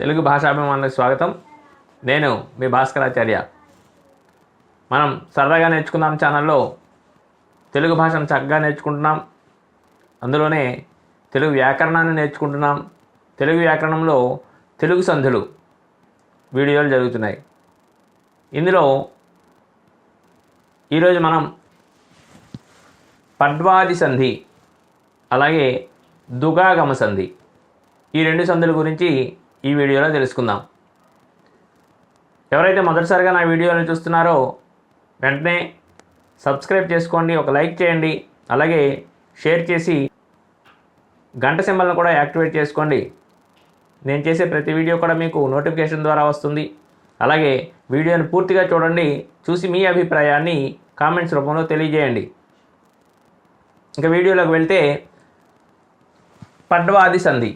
తెలుగు భాషాభిమానులకు స్వాగతం. నేను మీ భాస్కరాచార్య. మనం సరదాగా నేర్చుకుందాం ఛానల్లో తెలుగు భాషను చక్కగా నేర్చుకుంటున్నాం. అందులోనే తెలుగు వ్యాకరణాన్ని నేర్చుకుంటున్నాం. తెలుగు వ్యాకరణంలో తెలుగు సంధులు వీడియోలు జరుగుతున్నాయి. ఇందులో ఈరోజు మనం పడ్వాది సంధి అలాగే దుగాగమ సంధి ఈ రెండు సంధుల గురించి ఈ వీడియోలో తెలుసుకుందాం. ఎవరైతే మొదటిసారిగా నా వీడియోని చూస్తున్నారో వెంటనే సబ్స్క్రైబ్ చేసుకోండి ఒక లైక్ చేయండి అలాగే షేర్ చేసి గంట సింబల్ని కూడా యాక్టివేట్ చేసుకోండి. నేను చేసే ప్రతి వీడియో కూడా మీకు నోటిఫికేషన్ ద్వారా వస్తుంది. అలాగే వీడియోని పూర్తిగా చూడండి చూసి మీ అభిప్రాయాన్ని కామెంట్స్ రూపంలో తెలియజేయండి. ఇంకా వీడియోలోకి వెళ్తే పడ్వాది సంధి.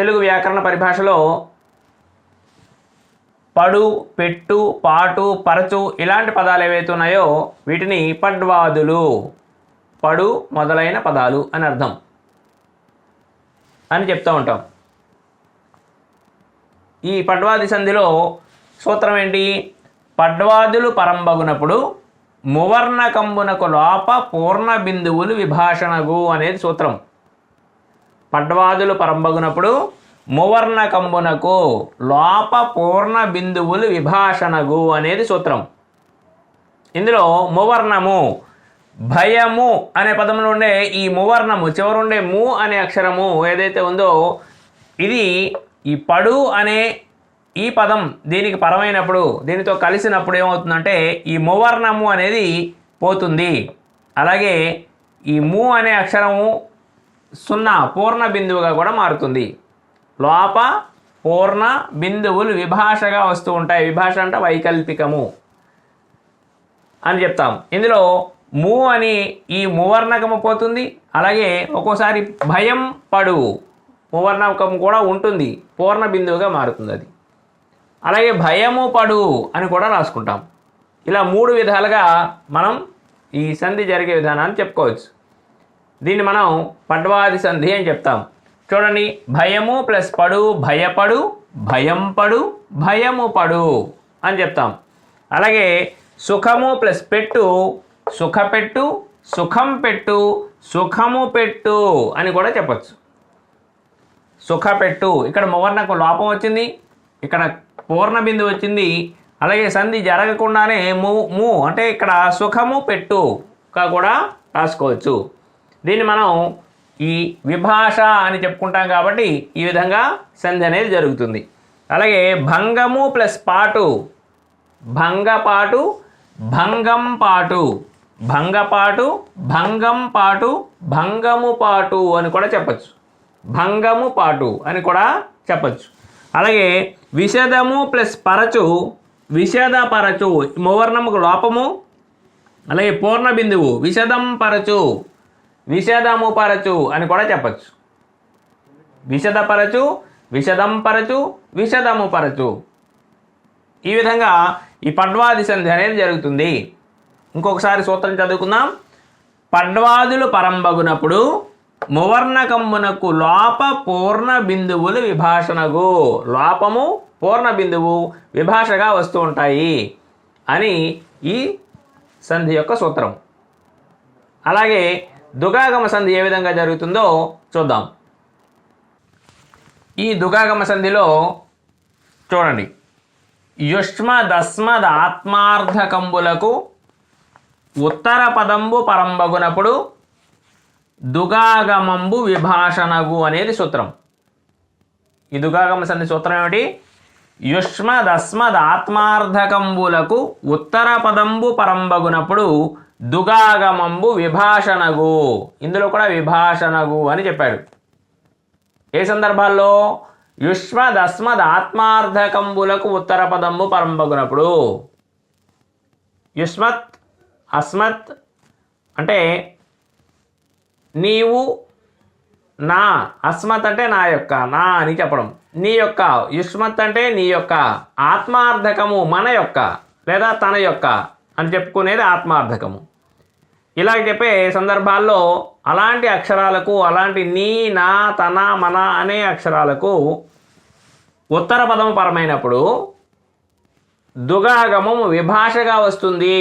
తెలుగు వ్యాకరణ పరిభాషలో పడు పెట్టు పాటు పరచు ఇలాంటి పదాలు ఏవైతే ఉన్నాయో వీటిని పడ్వాదులు. పడు మొదలైన పదాలు అని అర్థం. అని చెప్తూ ఉంటాం. ఈ పడ్వాది సంధిలో సూత్రం ఏంటి? పడ్వాదులు పరంబగునప్పుడు మువర్ణ కంబునకు లోప పూర్ణ బిందువులు విభాషణగు అనేది సూత్రం. పడ్వాదులు పరంబగునప్పుడు మువర్ణ కంబునకు లోప పూర్ణ బిందువులు విభాషణగు అనేది సూత్రం. ఇందులో మువర్ణము భయము అనే పదంలో ఉండే ఈ మువర్ణము చివరుండే ము అనే అక్షరము ఏదైతే ఉందో ఇది ఈ పడు అనే ఈ పదం దీనికి పరమైనప్పుడు దీనితో కలిసినప్పుడు ఏమవుతుందంటే ఈ మువర్ణము అనేది పోతుంది. అలాగే ఈ ము అనే అక్షరము సున్నా పూర్ణ బిందువుగా కూడా మారుతుంది. లోప పూర్ణ బిందువులు విభాషగా వస్తూ ఉంటాయి. విభాష అంటే వైకల్పికము అని చెప్తాం. ఇందులో ము అని ఈ మువర్ణకము పోతుంది. అలాగే ఒక్కోసారి భయం పడు మువర్ణకం కూడా ఉంటుంది. పూర్ణ బిందువుగా మారుతుంది అది. అలాగే భయము పడు అని కూడా రాసుకుంటాం. ఇలా మూడు విధాలుగా మనం ఈ సంధి జరిగే విధానాన్ని చెప్పుకోవచ్చు. దీన్ని మనం పడ్వాది సంధి అని చెప్తాం. చూడండి భయము ప్లస్ పడు భయపడు భయం పడు భయము పడు అని చెప్తాం. అలాగే సుఖము ప్లస్ పెట్టు సుఖపెట్టు సుఖం పెట్టు సుఖము పెట్టు అని కూడా చెప్పచ్చు. సుఖపెట్టు ఇక్కడ మువర్ణకు లోపం వచ్చింది ఇక్కడ పూర్ణ బిందు వచ్చింది అలాగే సంధి జరగకుండానే ము ము అంటే ఇక్కడ సుఖము పెట్టుగా కూడా రాసుకోవచ్చు. దీన్ని మనం ఈ విభాష అని చెప్పుకుంటాం కాబట్టి ఈ విధంగా సంధి అనేది జరుగుతుంది. అలాగే భంగము ప్లస్ పాటు భంగపాటు భంగం పాటు భంగపాటు భంగం పాటు భంగము పాటు అని కూడా చెప్పచ్చు. భంగము పాటు అని కూడా చెప్పచ్చు. అలాగే విషదము ప్లస్ పరచు విషద పరచు మువర్ణముకు లోపము అలాగే పూర్ణ బిందువు విషదం పరచు. విషదము పరచు అని కూడా చెప్పచ్చు. విషదపరచు విషదం పరచు విషదము పరచు ఈ విధంగా ఈ పడ్వాది సంధి అనేది జరుగుతుంది. ఇంకొకసారి సూత్రం చదువుకుందాం. పడ్వాదులు పరంబగునప్పుడు మువర్ణకమ్మునకు లోప పూర్ణ బిందువులు విభాషణకు లోపము పూర్ణ బిందువు విభాషగా వస్తూ ఉంటాయి అని ఈ సంధి యొక్క సూత్రం. అలాగే దుగాగమ సంధి ఏ విధంగా జరుగుతుందో చూద్దాం. ఈ దుగాగమ సంధిలో చూడండి. యుష్మదస్మద్ ఆత్మార్థకంబులకు ఉత్తర పదంబు పరంబగునప్పుడు దుగాగమంబు విభాషణగు అనేది సూత్రం. ఈ దుగాగమ సంధి సూత్రం ఏమిటి? యుష్మదస్మద్ ఆత్మార్థకంబులకు ఉత్తర పదంబు పరంబగునప్పుడు దుగాగమంబు విభాషణగు. ఇందులో కూడా విభాషణగు అని చెప్పాడు. ఏ సందర్భాల్లో? యుష్మదస్మద్ ఆత్మార్థకంబులకు ఉత్తర పదంబు పరంబగునప్పుడు యుష్మత్ అస్మత్ అంటే నీవు నా అస్మత్ అంటే నా యొక్క నా అని చెప్పడం. నీ యొక్క యుష్మత్ అంటే నీ యొక్క ఆత్మార్థకము మన యొక్క లేదా తన యొక్క అని చెప్పుకునేది ఆత్మార్థకము ఇలా చెప్పే సందర్భాల్లో అలాంటి అక్షరాలకు అలాంటి నీ నా తన మన అనే అక్షరాలకు ఉత్తర పదము పరమైనప్పుడు దుగాగమము విభాషగా వస్తుంది.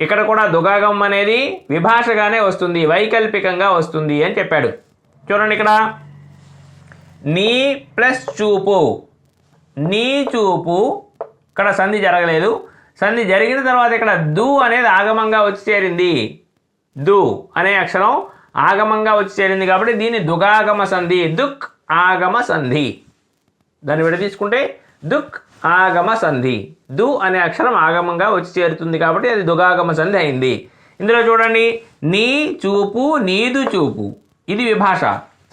ఇక్కడ కూడా దుగాగమం అనేది విభాషగానే వస్తుంది వైకల్పికంగా వస్తుంది అని చెప్పాడు. చూడండి ఇక్కడ. నీ ప్లస్ చూపు నీ చూపు ఇక్కడ సంధి జరగలేదు. సంధి జరిగిన తర్వాత ఇక్కడ దు అనేది ఆగమంగా వచ్చి చేరింది. దు అనే అక్షరం ఆగమంగా వచ్చి చేరింది కాబట్టి దీన్ని దుగాగమ సంధి దుక్ ఆగమ సంధి. దాన్ని విడ తీసుకుంటే దుక్ ఆగమ సంధి. దు అనే అక్షరం ఆగమంగా వచ్చి చేరుతుంది కాబట్టి అది దుగాగమ సంధి అయింది. ఇందులో చూడండి నీ చూపు నీదు చూపు. ఇది విభాష.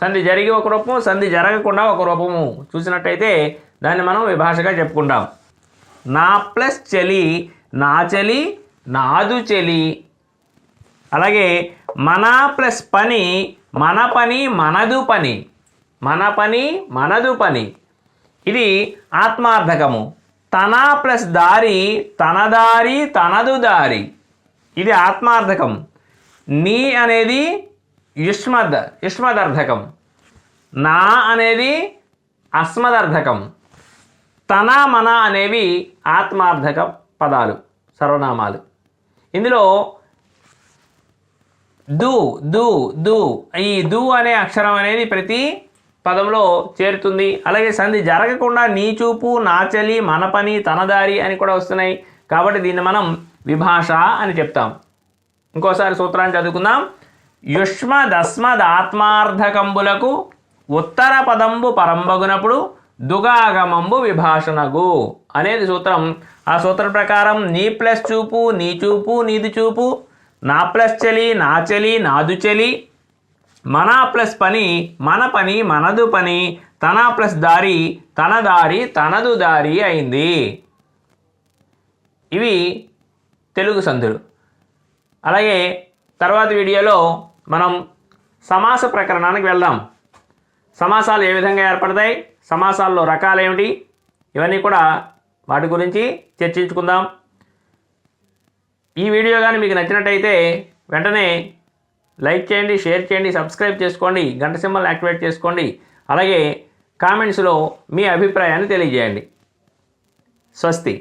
సంధి జరిగి ఒక రూపం సంధి జరగకుండా ఒక రూపము. చూసినట్టయితే దాన్ని మనం విభాషగా చెప్పుకుంటాం. నా ప్లస్ చలి నా చలి నాదు చలి. అలాగే మన ప్లస్ పని మన పని మనదు పని. మన పని మనదు పని. ఇది ఆత్మార్థకము. తన ప్లస్ దారి తన దారి తనదు దారి. ఇది ఆత్మార్థకం. నీ అనేది యుష్మద్ యుష్మదర్థకం. నా అనేది అస్మదర్థకం. తన మన అనేవి ఆత్మార్థక పదాలు సర్వనామాలు. ఇందులో దు దు దు. ఈ దు అనే అక్షరం అనేది ప్రతి పదంలో చేరుతుంది. అలాగే సంధి జరగకుండా నీ చూపు నా చలి మన పని తన దారి అని కూడా వస్తున్నాయి. కాబట్టి దీన్ని మనం విభాష అని చెప్తాం. ఇంకోసారి సూత్రాన్ని చదువుకుందాం. యుష్మదస్మద్ ఆత్మార్థకంబులకు ఉత్తర పదంబు పరంబగునప్పుడు దుగాగమంబు విభాషణగు అనేది సూత్రం. ఆ సూత్రం ప్రకారం నీ ప్లస్ చూపు నీ చూపు నీది చూపు నా ప్లస్ చలి నా చలి నాదు చలి. మన ప్లస్ పని మన పని మనదు పని. తన ప్లస్ దారి తన దారి తనదు దారి అయింది. ఇవి తెలుగు సంధులు అలాగే తర్వాత వీడియోలో మనం సమాస ప్రకరణానికి వెళ్దాం. సమాసాలు ఏ విధంగా ఏర్పడతాయి? సమాసాల్లో రకాలు ఏమిటి? ఇవన్నీ కూడా వాటి గురించి చర్చించుకుందాం. ఈ వీడియో కానీ మీకు నచ్చినట్టయితే వెంటనే లైక్ చేయండి షేర్ చేయండి సబ్స్క్రైబ్ చేసుకోండి గంట సింబల్ యాక్టివేట్ చేసుకోండి. అలాగే కామెంట్స్లో మీ అభిప్రాయాన్ని తెలియజేయండి. స్వస్తి.